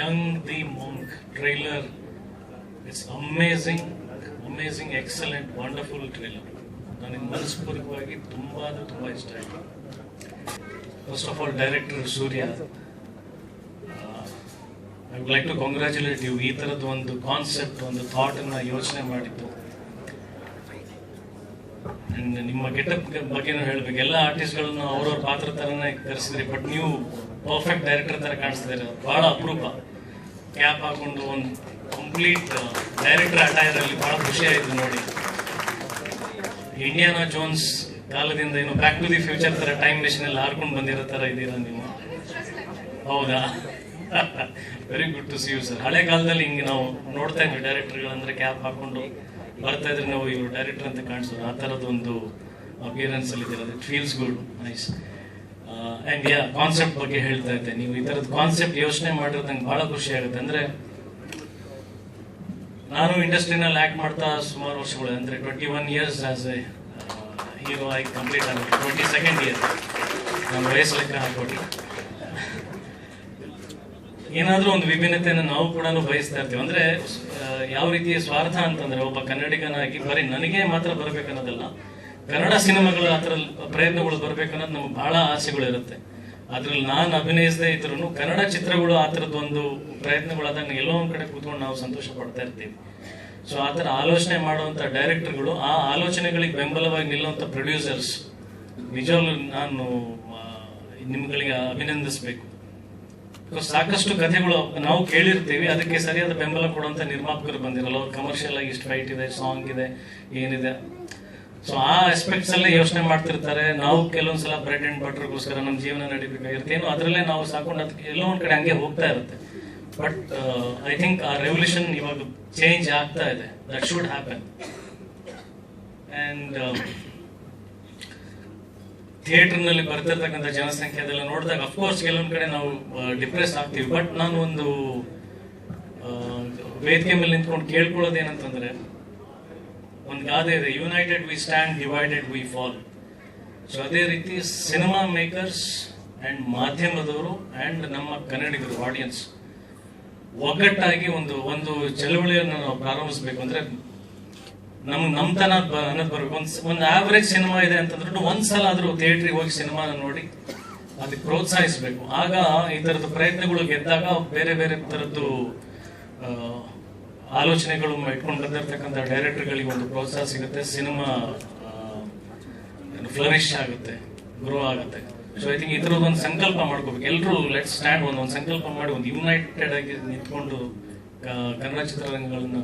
Young the Monk trailer. It's amazing amazing excellent, wonderful trailer. ನನಗೆ ಮನಸ್ಪೂರ್ವಕವಾಗಿ ತುಂಬ ಅಂದರೆ ತುಂಬ ಇಷ್ಟ ಆಯಿತು. First of all director Surya I would like to congratulate you ಈ ಥರದ್ದು ಒಂದು ಕಾನ್ಸೆಪ್ಟ್ ಒಂದು ಥಾಟನ್ನು ಯೋಚನೆ ಮಾಡಿದ್ದು. ಆ್ಯಂಡ್ ನಿಮ್ಮ ಗೆಟಪ್ ಬಗ್ಗೆನೂ ಹೇಳ್ಬೇಕು. ಎಲ್ಲ ಆರ್ಟಿಸ್ಟ್ಗಳನ್ನು ಅವ್ರವ್ರ ಪಾತ್ರ ಥರನೇ ಕರೆಸಿದ್ರಿ ಬಟ್ ನೀವು ಪರ್ಫೆಕ್ಟ್ ಡೈರೆಕ್ಟರ್ ಥರ ಕಾಣಿಸ್ತಿದ್ದೀರ ಭಾಳ ಅಪರೂಪ. ಕ್ಯಾಪ್ ಹಾಕೊಂಡು ಒಂದು ಕಂಪ್ಲೀಟ್ ಡೈರೆಕ್ಟರ್ ಅಟೈರಲ್ಲಿ ಬಹಳ ಖುಷಿ ಆಯಿತು ನೋಡಿ. ಇಂಡಿಯಾನಾ ಜೋನ್ಸ್ ಕಾಲದಿಂದ ಏನು ಬ್ಯಾಕ್ ಟು ದಿ ಫ್ಯೂಚರ್ ತರ ಟೈಮ್ ಮೆಷಿನ್ ಅಲ್ಲಿ ಹಾರ್ಕೊಂಡು ಬಂದಿರೋ ತರ ಇದ್ದೀರಾ ನೀವು? ಹೌದಾ? Very good to see you sir ಹಳೆ ಕಾಲದಲ್ಲಿ ಹಿಂಗೆ ನಾವು ನೋಡ್ತಾ ಇದ್ವಿ ಡೈರೆಕ್ಟರ್ಗಳಂದ್ರೆ ಕ್ಯಾಪ್ ಹಾಕೊಂಡು ಬರ್ತಾ ಇದ್ರೆ ನಾವು ಇವರು ಡೈರೆಕ್ಟರ್ ಅಂತ ಕಾಣಿಸೋದು. ಆ ಥರದೊಂದು ಅಪಿಯರೆನ್ಸ್ ಅಲ್ಲಿ it feels good nice and yeah concept ಬಗ್ಗೆ ಹೇಳ್ತಾ ಇದ್ದೆ. ನೀವು ಈ ಥರದ್ದು ಕಾನ್ಸೆಪ್ಟ್ ಯೋಚನೆ ಮಾಡಿರೋದು ನಂಗೆ ಭಾಳ ಖುಷಿ ಆಗುತ್ತೆ. ಅಂದ್ರೆ ನಾನು ಇಂಡಸ್ಟ್ರಿನಲ್ಲಿ ಆಕ್ಟ್ ಮಾಡ್ತಾ ಸುಮಾರು ವರ್ಷಗಳು, ಅಂದ್ರೆ twenty one years as a hero ಆಗಿ ಕಂಪ್ಲೀಟ್ ಆಗುತ್ತೆ. ಟ್ವೆಂಟಿ ಸೆಕೆಂಡ್ ಇಯರ್ ನಾನು ವಯಸ್ಸು ಲೆಕ್ಕ ಹಾಕೊಟ್ಟು ಏನಾದ್ರೂ ಒಂದು ವಿಭಿನ್ನತೆಯನ್ನು ನಾವು ಕೂಡ ಬಯಸ್ತಾ ಇರ್ತೀವಿ. ಅಂದ್ರೆ ಯಾವ ರೀತಿಯ ಸ್ವಾರ್ಥ ಅಂತಂದ್ರೆ ಒಬ್ಬ ಕನ್ನಡಿಗನಾಗಿ ಬರೀ ನನಗೆ ಮಾತ್ರ ಬರ್ಬೇಕನ್ನೋದಲ್ಲ ಕನ್ನಡ ಸಿನಿಮಾಗಳು ಆ ಪ್ರಯತ್ನಗಳು ಬರ್ಬೇಕನ್ನೋದು ನಮ್ಗೆ ಬಹಳ ಆಸೆಗಳಿರುತ್ತೆ. ಅದ್ರಲ್ಲಿ ನಾನು ಅಭಿನಯಿಸದೇ ಇದ್ರು ಕನ್ನಡ ಚಿತ್ರಗಳು ಆ ಥರದ್ದೊಂದು ಪ್ರಯತ್ನಗಳಾದಾಗ ಎಲ್ಲೋ ಒಂದ್ ಕಡೆ ಕೂತ್ಕೊಂಡು ನಾವು ಸಂತೋಷ ಪಡ್ತಾ ಇರ್ತೀವಿ. ಸೊ ಆ ಥರ ಆಲೋಚನೆ ಮಾಡುವಂತ ಡೈರೆಕ್ಟರ್ಗಳು, ಆ ಆಲೋಚನೆಗಳಿಗೆ ಬೆಂಬಲವಾಗಿ ನಿಲ್ಲುವಂತ ಪ್ರೊಡ್ಯೂಸರ್ಸ್, ನಿಜವಾಗ್ಲೂ ನಾನು ನಿಮ್ಗಳಿಗೆ ಅಭಿನಂದಿಸಬೇಕು. ಸಾಕಷ್ಟು ಕಥೆಗಳು ನಾವು ಕೇಳಿರ್ತೀವಿ, ಅದಕ್ಕೆ ಸರಿಯಾದ ಬೆಂಬಲ ಕೊಡುವಂತ ನಿರ್ಮಾಪಕರು ಬಂದಿರಲ್ಲ. ಅವ್ರು ಕಮರ್ಷಿಯಲ್ ಆಗಿ ಇಷ್ಟು ಫೈಟ್ ಇದೆ ಸಾಂಗ್ ಇದೆ, ಏನಿದೆ. ಸೊ ಆ ಆಸ್ಪೆಕ್ಟ್ಸ್ ಅಲ್ಲೇ ಯೋಚನೆ ಮಾಡ್ತಿರ್ತಾರೆ. ನಾವು ಕೆಲವೊಂದ್ಸಲ ಬ್ರೆಡ್ ಅಂಡ್ ಬಟರ್ಗೋಸ್ಕರ ನಮ್ಮ ಜೀವನ ನಡಿಬೇಕಾಗಿರುತ್ತೆ. ಏನೋ, ಅದರಲ್ಲೇ ನಾವು ಸಾಕೊಂಡು ಅದಕ್ಕೆ ಎಲ್ಲೋ ಒಂದ್ ಕಡೆ ಹಂಗೆ ಹೋಗ್ತಾ ಇರುತ್ತೆ. ಬಟ್ ಐ ಥಿಂಕ್ ಆ ರೆವಲ್ಯೂಷನ್ ಇವಾಗ ಚೇಂಜ್ ಆಗ್ತಾ ಇದೆ. ದಟ್ ಶುಡ್ ಹ್ಯಾಪನ್ ಅಂಡ್ ಥಿಯೇಟರ್ನಲ್ಲಿ ಬರ್ತಿರ್ತಕ್ಕಂಥ ಜನಸಂಖ್ಯೆ ಅದೆಲ್ಲ ನೋಡಿದಾಗ ಅಫ್ಕೋರ್ಸ್ ಕೆಲವೊಂದ್ ಕಡೆ ನಾವು ಡಿಪ್ರೆಸ್ ಆಗ್ತೀವಿ. ಬಟ್ ನಾನು ಒಂದು ವೇದಿಕೆ ಮೇಲೆ ನಿಂತ್ಕೊಂಡು ಕೇಳ್ಕೊಳ್ಳೋದು ಏನಂತಂದ್ರೆ ಒಂದು ಗಾದೆ ಇದೆ united we stand divided we fall so ಅದೇ ರೀತಿ ಸಿನಿಮಾ ಮೇಕರ್ಸ್ ಅಂಡ್ ಮಾಧ್ಯಮದವರು ಅಂಡ್ ನಮ್ಮ ಕನ್ನಡಿಗರು ಆಡಿಯನ್ಸ್ ಒಗ್ಗಟ್ಟಾಗಿ ಒಂದು ಒಂದು ಚಳವಳಿಯನ್ನು ನಾವು ಪ್ರಾರಂಭಿಸಬೇಕು ಅಂದ್ರೆ ನಮ್ಗೆ ನಮ್ತನ ಅನ್ನೋದು ಬರ್ಬೇಕು. ಒಂದ್ ಒಂದು ಆವ್ರೇಜ್ ಸಿನಿಮಾ ಇದೆ ಅಂತಂದ್ರೆ ಒಂದ್ಸಲ ಆದ್ರೂ ಥಿಯೇಟ್ರಿಗೆ ಹೋಗಿ ಸಿನಿಮಾನ ನೋಡಿ ಅದಕ್ಕೆ ಪ್ರೋತ್ಸಾಹಿಸಬೇಕು. ಆಗ ಈ ತರದ ಪ್ರಯತ್ನಗಳು ಗೆದ್ದಾಗ ಬೇರೆ ಬೇರೆ ತರದ್ದು ಆ, ಆಲೋಚನೆಗಳು ಇಟ್ಕೊಂಡು ಡೈರೆಕ್ಟರ್ಗಳಿಗೆ ಒಂದು ಪ್ರೋತ್ಸಾಹ ಸಿಗುತ್ತೆ. ಸಿನಿಮಾ ಫ್ಲರಿಶ್ ಆಗುತ್ತೆ ಗ್ರೋ ಆಗುತ್ತೆ. ಸೊ ಐ ಥಿಂಕ್ ಒಂದು ಸಂಕಲ್ಪ ಮಾಡ್ಕೋಬೇಕು. ಎಲ್ಲರೂ ಲೆಟ್ ಸ್ಟ್ಯಾಂಡ್ ಒಂದು ಒಂದು ಸಂಕಲ್ಪ ಮಾಡಿ, ಒಂದು ಯುನೈಟೆಡ್ ಆಗಿ ನಿಂತ್ಕೊಂಡು ಕನ್ನಡ ಚಿತ್ರರಂಗಗಳನ್ನು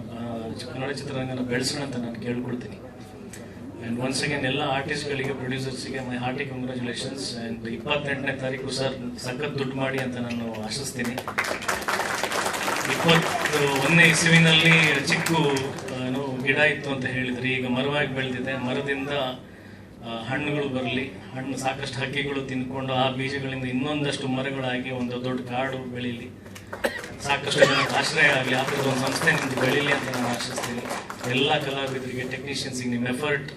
ಕನ್ನಡ ಚಿತ್ರರಂಗನ ಬೆಳೆಸೋಣ ಅಂತ ನಾನು ಕೇಳ್ಕೊಳ್ತೀನಿ. ಆ್ಯಂಡ್ ಒನ್ಸ್ ಅಗೇನ್ ಎಲ್ಲ ಆರ್ಟಿಸ್ಟ್ಗಳಿಗೆ ಪ್ರೊಡ್ಯೂಸರ್ಸ್ಗೆ ಮೈ ಹಾರ್ಟಿ ಕಂಗ್ರ್ಯಾಚುಲೇಷನ್ಸ್ ಆ್ಯಂಡ್ ಇಪ್ಪತ್ತೆಂಟನೇ ತಾರೀಕು ಸರ್, ಸಖತ್ ದುಡ್ಡು ಮಾಡಿ ಅಂತ ನಾನು ಆಶಿಸ್ತೀನಿ. ಇಪ್ಪತ್ತು ಒಂದನೇ ಇಸುವಿನಲ್ಲಿ ಚಿಕ್ಕ ಗಿಡ ಇತ್ತು ಅಂತ ಹೇಳಿದ್ರಿ. ಈಗ ಮರವಾಗಿ ಬೆಳೆದಿದೆ. ಮರದಿಂದ ಹಣ್ಣುಗಳು ಬರಲಿ, ಹಣ್ಣು ಸಾಕಷ್ಟು ಹಕ್ಕಿಗಳು ತಿನ್ಕೊಂಡು ಆ ಬೀಜಗಳಿಂದ ಇನ್ನೊಂದಷ್ಟು ಮರಗಳಾಗಿ ಒಂದು ದೊಡ್ಡ ಕಾಡು ಬೆಳೀಲಿ. ಸಾಕಷ್ಟು ಜನಕ್ಕೆ ಆಶ್ರಯ ಆಗಲಿ. ಆ ಒಂದು ಸಂಸ್ಥೆ ನಿಮ್ದು ಬೆಳೀಲಿ ಅಂತ ನಾನು ಆಶಿಸ್ತೀನಿ. ಎಲ್ಲ ಕಲಾವಿದರಿಗೆ ಟೆಕ್ನಿಷಿಯನ್ಸಿಗೆ ನಿಮ್ಮ ಎಫರ್ಟ್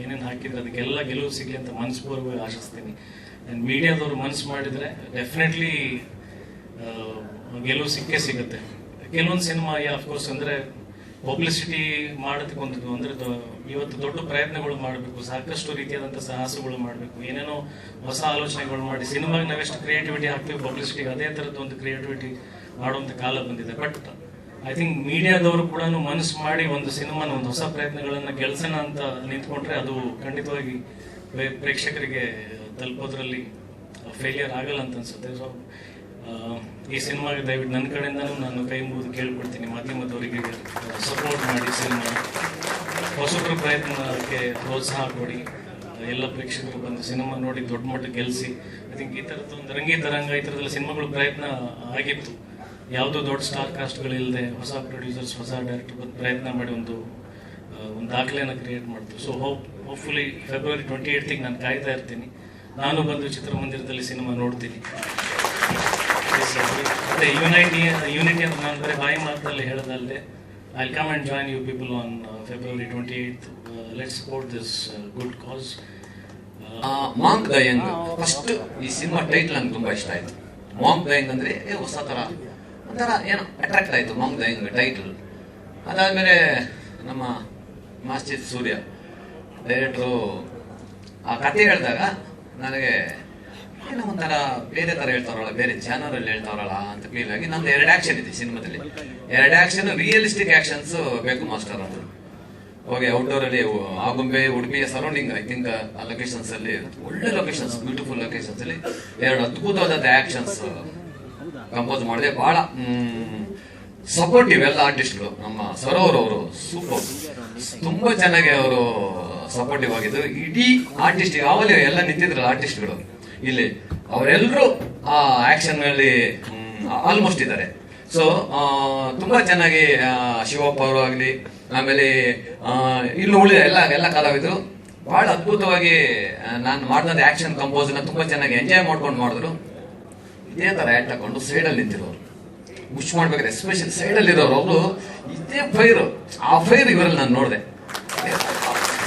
ಏನೇನು ಹಾಕಿದ್ರೆ ಅದಕ್ಕೆಲ್ಲ ಗೆಲುವು ಸಿಗಲಿ ಅಂತ ಮನಸ್ಪೂರ್ವಕವಾಗಿ ಆಶಿಸ್ತೀನಿ. ಆ್ಯಂಡ್ ಮೀಡಿಯಾದವರು ಮನಸ್ಸು ಮಾಡಿದರೆ ಡೆಫಿನೆಟ್ಲಿ ಗೆಲುವು ಸಿಕ್ಕೇ ಸಿಗುತ್ತೆ. ಕೆಲವೊಂದು ಸಿನಿಮಾ ಅಫ್ಕೋರ್ಸ್ ಅಂದ್ರೆ ಪಬ್ಲಿಸಿಟಿ ಮಾಡತಕ್ಕಂಥದ್ದು ಅಂದರೆ ಇವತ್ತು ದೊಡ್ಡ ಪ್ರಯತ್ನಗಳು ಮಾಡಬೇಕು, ಸಾಕಷ್ಟು ರೀತಿಯಾದಂಥ ಸಾಹಸಗಳು ಮಾಡಬೇಕು, ಏನೇನೋ ಹೊಸ ಆಲೋಚನೆಗಳು ಮಾಡಿ ಸಿನಿಮಾಗೆ ನಾವೆಷ್ಟು ಕ್ರಿಯೇಟಿವಿಟಿ ಹಾಕ್ತೀವಿ ಪಬ್ಲಿಸಿಟಿಗೆ ಅದೇ ಥರದ್ದು ಒಂದು ಕ್ರಿಯೇಟಿವಿಟಿ ಮಾಡುವಂಥ ಕಾಲ ಬಂದಿದೆ. ಬಟ್ ಐ ಥಿಂಕ್ ಮೀಡಿಯಾದವರು ಕೂಡ ಮನಸ್ಸು ಮಾಡಿ ಒಂದು ಸಿನಿಮಾನ, ಒಂದು ಹೊಸ ಪ್ರಯತ್ನಗಳನ್ನ ಗೆಲ್ಸೋಣ ಅಂತ ನಿಂತ್ಕೊಂಡ್ರೆ ಅದು ಖಂಡಿತವಾಗಿ ಪ್ರೇಕ್ಷಕರಿಗೆ ತಲುಪೋದ್ರಲ್ಲಿ ಫೇಲಿಯರ್ ಆಗಲ್ಲ ಅಂತ ಅನ್ಸುತ್ತೆ. ಸೊ ಈ ಸಿನಿಮಾಗೆ ದಯವಿಟ್ಟು ನನ್ನ ಕಡೆಯಿಂದನೂ ನಾನು ಕೈ ಮುಗಿದು ಕೇಳ್ಕೊಡ್ತೀನಿ. ಮಾಧ್ಯಮದವರಿಗೆ ಸಪೋರ್ಟ್ ಮಾಡಿ ಸಿನಿಮಾ. ಹೊಸಬ್ರ ಪ್ರಯತ್ನಕ್ಕೆ ಪ್ರೋತ್ಸಾಹ ಕೊಡಿ. ಎಲ್ಲ ಪ್ರೇಕ್ಷಕರು ಬಂದು ಸಿನಿಮಾ ನೋಡಿ ದೊಡ್ಡ ಮಟ್ಟ ಗೆಲ್ಲಿಸಿ ಐ ಥಿಂಕ್ ಈ ಥರದ್ದು ಒಂದು ರಂಗಿ ತರಂಗ, ಈ ಥರದ್ದೆಲ್ಲ ಸಿನಿಮಾಗಳು ಪ್ರಯತ್ನ ಆಗಿತ್ತು. ಯಾವುದೋ ದೊಡ್ಡ ಸ್ಟಾರ್ ಕಾಸ್ಟ್ಗಳಿಲ್ಲದೆ ಹೊಸ ಪ್ರೊಡ್ಯೂಸರ್ಸ್ ಹೊಸ ಡೈರೆಕ್ಟರ್ ಬಂದು ಪ್ರಯತ್ನ ಮಾಡಿ ಒಂದು ಒಂದು ದಾಖಲೆಯನ್ನು ಕ್ರಿಯೇಟ್ ಮಾಡ್ತು. So hope hopefully February twenty ಏಯ್ತಿಗೆ ನಾನು ಕಾಯ್ತಾ ಇರ್ತೀನಿ. ನಾನು ಬಂದು ಚಿತ್ರಮಂದಿರದಲ್ಲಿ ಸಿನಿಮಾ ನೋಡ್ತೀನಿ. ಮತ್ತೆ ಯುನೈಟಿ ಯೂನಿಟಿ ಅಂತ ನಾನು ಬರೀ ಬಾಯಿ ಮಾತಲ್ಲಿ ಹೇಳೋದಲ್ಲದೆ I come and join you people on February twenty eighth let support this good cause monk the young first ಈ ಸಿನಿಮಾ ಟೈಟ್ಲ್ ನಂಗೆ ತುಂಬಾ ಇಷ್ಟ ಆಯ್ತು. ಮಾಂಕ್ ದಯಂಗ್ ಅಂದ್ರೆ ಹೊಸ ತರ, ಒಂಥರ ಏನೋ ಅಟ್ರಾಕ್ಟ್ ಆಯ್ತು ಮಾಂಕ್ ದಯಂಗ್ ಟೈಟಲ್ ಅದಾದಮೇಲೆ ನಮ್ಮ ಮಾಸ್ಟರ್ ಸೂರ್ಯ ಡೈರೆಕ್ಟ್ರು ಆ ಕತೆ ಹೇಳಿದಾಗ ನನಗೆ ಏನೋ ಒಂಥರ ಬೇರೆ ತರ ಹೇಳ್ತಾರಲ್ಲ, ಬೇರೆ ಚಾನರಲ್ಲಿ ಹೇಳ್ತಾರಲ್ಲ ಅಂತ ಫೀಲ್ ಆಗಿ ನಂದು ಎರಡು ಆಕ್ಷನ್ ಇದೆ ಸಿನಿಮಾದಲ್ಲಿ. ಎರಡು ಆಕ್ಷನ್ ರಿಯಲಿಸ್ಟಿಕ್ ಆಕ್ಷನ್ಸ್ ಬೇಕು ಮಾಸ್ಟರ್ ಅಂತ ಹೋಗಿ ಔಟ್ಡೋರ್ ಅಲ್ಲಿ ಆಗುಂಬೆ ಉಡುಪಿಯ ಸರೌಂಡಿಂಗ್ ಐ ಥಿಂಕ್ ಆ ಲೊಕೇಶನ್ಸ್ ಅಲ್ಲಿ, ಒಳ್ಳೆ ಲೊಕೇಶನ್ಸ್ ಬ್ಯೂಟಿಫುಲ್ ಲೊಕೇಶನ್ಸ್ ಅಲ್ಲಿ ಎರಡು ಅದ್ಭುತವಾದ ಆಕ್ಷನ್ಸ್ ಕಂಪೋಸ್ ಮಾಡಿದೆ. ಬಹಳ ಸಪೋರ್ಟಿವ್ ಎಲ್ಲ ಆರ್ಟಿಸ್ಟ್ಗಳು ನಮ್ಮ ಸರೋವರ್ ಅವರು ಸೂಪರ್ ತುಂಬಾ ಚೆನ್ನಾಗಿ ಅವರು ಸಪೋರ್ಟಿವ್ ಆಗಿದ್ರು ಇಡೀ ಆರ್ಟಿಸ್ಟ್ ಯಾವಲ್ಲಿ ಎಲ್ಲ ನಿಂತಿದ್ರಲ್ಲ ಆರ್ಟಿಸ್ಟ್ಗಳು ಇಲ್ಲಿ ಅವರೆಲ್ಲರೂ ಆ ಆಕ್ಷನ್ನಲ್ಲಿ ಆಲ್ಮೋಸ್ಟ್ ಇದ್ದಾರೆ. ಸೊ ತುಂಬಾ ಚೆನ್ನಾಗಿ ಶಿವಪ್ಪ ಅವರು ಆಗಲಿ, ಆಮೇಲೆ ಇಲ್ಲಿ ಇನ್ನು ಉಳಿದ ಎಲ್ಲ ಎಲ್ಲ ಕಲಾವಿದರು. ಬಹಳ ಅದ್ಭುತವಾಗಿ ನಾನು ಮಾಡಿದ ಆಕ್ಷನ್ ಕಂಪೋಸ್ನ ತುಂಬಾ ಚೆನ್ನಾಗಿ ಎಂಜಾಯ್ ಮಾಡ್ಕೊಂಡು ಮಾಡಿದ್ರು. ಇದೇ ತರ ಆ್ಯಕ್ಟ್ ಹಾಕೊಂಡು ಸೈಡಲ್ಲಿ ನಿಂತಿರೋರು. ಮುಶ್ ಮಾಡ್ಬೇಕಾದ್ರೆ ಎಸ್ಪೆಷಲಿ ಸೈಡಲ್ಲಿ ಇರೋರು ಅವರು, ಇದೇ ಫೈರ್ ಆ ಫೈರ್ ಇವರಲ್ಲಿ ನಾನು ನೋಡಿದೆ.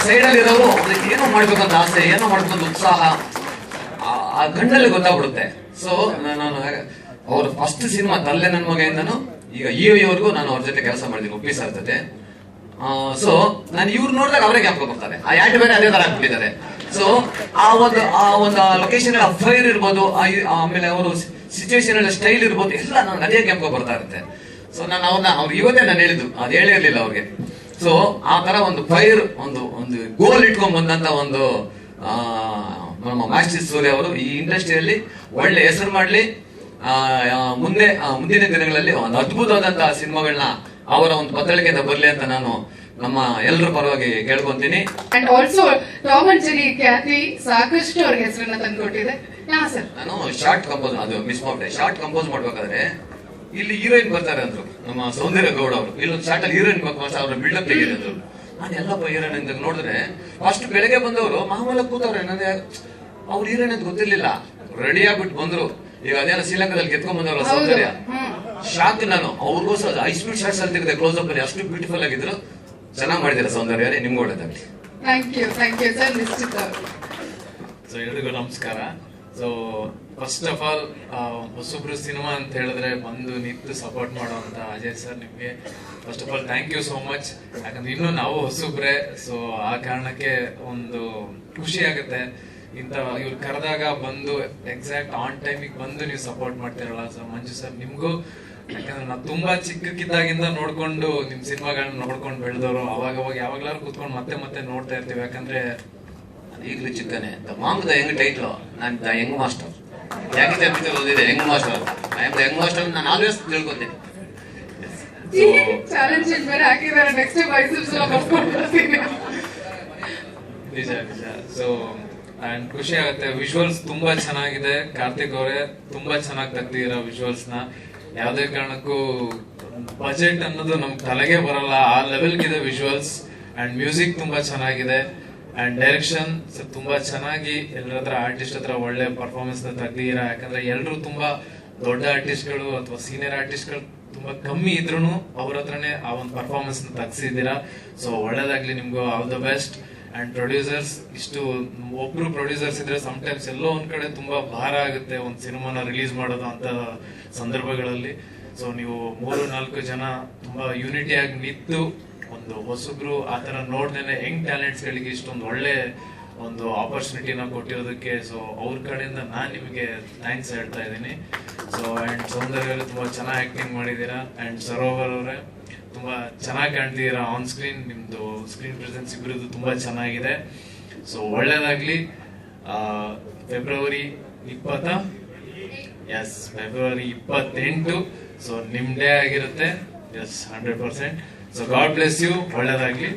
ಸೈಡಲ್ಲಿ ಇರೋರು ಅವ್ರಿಗೆ ಏನೋ ಮಾಡ್ಬೇಕಂತ ಆಸೆ, ಏನೋ ಮಾಡ್ಬೇಕಂತ ಉತ್ಸಾಹ ಆ- ಕಣ್ಣಲ್ಲಿ ಗೊತ್ತಾಗ್ಬಿಡುತ್ತೆ. ಸೊ ನಾನು ಅವ್ರ ಫಸ್ಟ್ ಸಿನಿಮಾ ತಲ್ಲೆ ನನ್ನ ಮಗೆಯಿಂದನು ಈಗ ಇವರೆಗೂ ನಾನು ಅವ್ರ ಜೊತೆ ಕೆಲಸ ಮಾಡಿದ್ದೀನಿ ಉಪ್ಪಿ ಸರ್ ಜೊತೆ. ಸೊ ನಾನು ಇವ್ರು ನೋಡಿದಾಗ ಅವರೇ ಜ್ಞಾಪಕ ಬರ್ತಾರೆ. ಆ ಯಾಟ್ ಬೇರೆ ಅದೇ ತರ ಹಾಕ್ಬಿಟ್ಟಿದ್ದಾರೆ ಸೊ ಆ ಒಂದು ಆ ಒಂದು ಲೊಕೇಶನ್ ಫೈರ್ ಇರ್ಬೋದು ಆಮೇಲೆ ಅವರು ಸಿಚುವೇಶನ್ ಸ್ಟೈಲ್ ಇರ್ಬೋದು ಎಲ್ಲ ನಾನು ಅದೇ ಜ್ಞಾಪಕ ಬರ್ತಾ ಇರುತ್ತೆ. ಸೊ ನಾನು ಅವ್ರನ್ನ ಅವ್ರು ಇವತ್ತೇ ನಾನು ಹೇಳಿದ್ದು ಅದು ಹೇಳಿರ್ಲಿಲ್ಲ ಅವ್ರಿಗೆ. ಸೊ ಆ ತರ ಒಂದು ಫೈರ್ ಒಂದು ಒಂದು ಗೋಲ್ ಇಟ್ಕೊಂಡ್ ಬಂದಂತ ಒಂದು ಆ, ನಮ್ಮ ಮಾಸ್ಟರ್ ಸೂರ್ಯ ಅವರು ಈ ಇಂಡಸ್ಟ್ರಿಯಲ್ಲಿ ಒಳ್ಳೆ ಹೆಸರು ಮಾಡ್ಲಿ. ಮುಂದೆ ಮುಂದಿನ ದಿನಗಳಲ್ಲಿ ಒಂದು ಅದ್ಭುತವಾದಂತಹ ಸಿನಿಮಾಗಳನ್ನ ಅವರ ಒಂದು ಬತ್ತಳಿಕೆಯಿಂದ ಬರಲಿ ಅಂತ ನಾನು ನಮ್ಮ ಎಲ್ಲರ ಪರವಾಗಿ ಕೇಳ್ಕೊಂತೀನಿ. And also Tom and Jerry ಖ್ಯಾತಿ ಸಾಕಷ್ಟು ಅವ್ರ ಹೆಸರನ್ನ ತಂದ್ಕೊಟ್ಟಿದೆ ನಾನು ಶಾರ್ಟ್ ಕಂಪೋಸ್ ಅದು ಮಿಸ್ ಮಾಡಿದೆ. ಶಾರ್ಟ್ ಕಂಪೋಸ್ ಮಾಡ್ಬೇಕಾದ್ರೆ ಇಲ್ಲಿ ಹೀರೋಯಿನ್ ಬರ್ತಾರೆ ಅಂದ್ರು. ನಮ್ಮ ಸೌಂದರ್ಯ ಗೌಡ ಅವರು. ಇಲ್ಲೊಂದು ಶಾರ್ಟ್ ಅಲ್ಲಿ ಹೀರೋಯಿನ್ ಬರ್ಬೇಕು ಅವ್ರ ಬಿಲ್ಡಪ್ ತೆಗೀರಿ ಅಂದ್ರು ನಾನು ಬೈರಣ್ಣ ಅಂತ ನೋಡಿದ್ರೆ ಫಸ್ಟ್ ಬೆಳಗ್ಗೆ ಬಂದವರು ಮಾಮೂಲ ಕೂತವ್ರೆ ನನಗೆ ಅವ್ರು ಹೀರೋಯಿನ್ ಅಂತ ಗೊತ್ತಿರ್ಲಿಲ್ಲ. ರೆಡಿ ಆಗ್ಬಿಟ್ಟು ಬಂದ್ರು. ಈಗ ಅದೇನೋ ಶ್ರೀಲಂಕಾದಲ್ಲಿ ಗೆದ್ಕೊಂಡ್ ಬಂದವ್ರ ಸೌಂದರ್ಯ. ಶಾಕ್ ನಾನು. ಅವ್ರಿಗೋಸ್ಕರ ಹೈ ಸ್ಪೀಡ್ ಶಾರ್ಟ್ಸ್ ಅಲ್ಲಿ ತೆಗೆದ ಕ್ಲೋಸ್ ಅಪ್ ಅಲ್ಲಿ ಅಷ್ಟು ಬ್ಯೂಟಿಫುಲ್ ಆಗಿದ್ರು. ಚೆನ್ನಾಗಿ ಮಾಡಿದಿರ ಸೌಂದರ್ಯ? ನಿಮ್ಗೆ ಒಳ್ಳೇದಾಗ್ಲಿ thank you thank you sir Nischita. So ಎಲ್ರಿಗೂ ನಮಸ್ಕಾರ. ಸೊ ಫಸ್ಟ್ ಆಫ್ ಆಲ್ ಹೊಸಬ್ರು ಸಿನಿಮಾ ಅಂತ ಹೇಳಿದ್ರೆ ಬಂದು ನಿಂತು ಸಪೋರ್ಟ್ ಮಾಡುವಂತ ಅಜಯ್ ಸರ್ ನಿಮ್ಗೆ. First of all thank you so much ಯಾಕಂದ್ರೆ ಇನ್ನೂ ನಾವು ಹೊಸಬ್ರೆ ಸೊ ಆ ಕಾರಣಕ್ಕೆ ಒಂದು ಖುಷಿ ಆಗುತ್ತೆ. ಇಂತ ಇವ್ರು ಕರೆದಾಗ ಬಂದು ಎಕ್ಸಾಕ್ಟ್ ಆನ್ ಟೈಮಿಗೆ ಬಂದು ನೀವು ಸಪೋರ್ಟ್ ಮಾಡ್ತೀರಲ್ಲ ಸರ್, ಮಂಜು ಸರ್ ನಿಮ್ಗೂ. ಯಾಕಂದ್ರೆ ನಾ ತುಂಬಾ ಚಿಕ್ಕಕ್ಕಿದ್ದಾಗಿಂದ ನೋಡ್ಕೊಂಡು ನಿಮ್ ಸಿನಿಮಾಗಳನ್ನ ನೋಡ್ಕೊಂಡು ಬೆಳೆದವರು. ಅವಾಗ ಅವಾಗ ಯಾವಾಗ್ಲಾರು ಕೂತ್ಕೊಂಡು ಮತ್ತೆ ಮತ್ತೆ ನೋಡ್ತಾ ಇರ್ತೀವಿ. ಯಾಕಂದ್ರೆ ಈಗಲೂ ಚಿಕ್ಕನೆ. The monk the young title ನಾನು ದ ಯಂಗ್ ಮಾಸ್ಟರ್ ಯಾಕೆ ಪಿಕ್ಚರ್ ಓದಿದೆ? Young master I am the young master ನಾನು ಆಲ್ವೇಸ್ ತಿಳ್ಕೊತೀನಿ ಚಾಲೆಂಜ್ ಬೇರೆ ಹಾಕಿದ್ದಾರೆ. ನೆಕ್ಸ್ಟ್ ಬೈಸಪ್ಸ್ ನಿಜ ನಿಜ. ಸೊ ಅಂಡ್ ಖುಷಿ ಆಗುತ್ತೆ. ವಿಜುವಲ್ಸ್ ತುಂಬಾ ಚೆನ್ನಾಗಿದೆ. ಕಾರ್ತಿಕ್ ಅವರೇ ತುಂಬಾ ಚೆನ್ನಾಗಿ ತೆಗ್ದಿರೋ ವಿಜುವಲ್ಸ್ನ. ಯಾವುದೇ ಕಾರಣಕ್ಕೂ ಬಜೆಟ್ ಅನ್ನೋದು ನಮ್ ತಲೆಗೆ ಬರಲ್ಲ. ಆ ಲೆವೆಲ್ಗಿದೆ ವಿಜುವಲ್ಸ್ ಅಂಡ್ ಮ್ಯೂಸಿಕ್ ತುಂಬಾ ಚೆನ್ನಾಗಿದೆ. ಅಂಡ್ ಡೈರೆಕ್ಷನ್ ತುಂಬಾ ಚೆನ್ನಾಗಿ ಎಲ್ಲರ ಹತ್ರ ಆರ್ಟಿಸ್ಟ್ ಹತ್ರ ಒಳ್ಳೆ ಪರ್ಫಾರ್ಮೆನ್ಸ್ ತೆಗ್ದಿರಾ ಯಾಕಂದ್ರೆ ಎಲ್ಲರೂ ತುಂಬಾ ದೊಡ್ಡ ಆರ್ಟಿಸ್ಟ್ಗಳು ಅಥವಾ ಸೀನಿಯರ್ ಆರ್ಟಿಸ್ಟ್ಗಳು ತುಂಬಾ ಕಮ್ಮಿ ಇದ್ರು ಅವ್ರ ಹತ್ರನೇ ಆ ಒಂದು ಪರ್ಫಾರ್ಮೆನ್ಸ್ ತೆಗ್ಸಿದ್ದೀರಾ? ಸೊ ಒಳ್ಳೇದಾಗ್ಲಿ ನಿಮ್ಗೂ all the best and producers ಇಷ್ಟು ಒಬ್ರು ಪ್ರೊಡ್ಯೂಸರ್ಸ್ ಇದ್ರೆ ಟೈಮ್ಸ್ ಎಲ್ಲೋ ಒಂದ್ ಕಡೆ ತುಂಬಾ ಭಾರ ಆಗುತ್ತೆ ಒಂದ್ ಸಿನಿಮಾನ ರಿಲೀಸ್ ಮಾಡೋದು ಅಂತ ಸಂದರ್ಭಗಳಲ್ಲಿ. ಸೊ ನೀವು ಮೂರು ನಾಲ್ಕು ಜನ ತುಂಬಾ ಯೂನಿಟಿ ಆಗಿ ನಿಂತು ಒಂದು ಹೊಸಬ್ರು ಆತರ ನೋಡ್ದೇನೆ ಯಂಗ್ ಟ್ಯಾಲೆಂಟ್ಸ್ ಗಳಿಗೆ ಇಷ್ಟೊಂದು ಒಳ್ಳೆ ಒಂದು ಆಪರ್ಚುನಿಟಿನ ಕೊಟ್ಟಿರೋದಕ್ಕೆ. ಸೊ ಅವ್ರ ಕಡೆಯಿಂದ ನಾನು ನಿಮಗೆ ಥ್ಯಾಂಕ್ಸ್ ಹೇಳ್ತಾ ಇದ್ದೀನಿ. ಸೊ ಆ್ಯಂಡ್ ಸೌಂದರ್ಯ ಅವರು ತುಂಬಾ ಚೆನ್ನಾಗಿ ಆ್ಯಕ್ಟಿಂಗ್ ಮಾಡಿದ್ದೀರಾ. ಆ್ಯಂಡ್ ಸರೋವರ್ ಅವರೇ ತುಂಬ ಚೆನ್ನಾಗಿ ಕಾಣ್ತಿದ್ದೀರಾ ಆನ್ ಸ್ಕ್ರೀನ್ ನಿಮ್ಮದು ಸ್ಕ್ರೀನ್ ಪ್ರೆಸೆನ್ಸ್ ಇಬ್ಬರದ್ದು ತುಂಬ ಚೆನ್ನಾಗಿದೆ. ಸೊ ಒಳ್ಳೇದಾಗಲಿ. ಫೆಬ್ರವರಿ ಇಪ್ಪತ್ತ? ಎಸ್ ಫೆಬ್ರವರಿ ಇಪ್ಪತ್ತೆಂಟು. ಸೊ ನಿಮ್ಮ ಡೇ ಆಗಿರುತ್ತೆ. Yes hundred percent so God bless you ಒಳ್ಳೇದಾಗ್ಲಿ.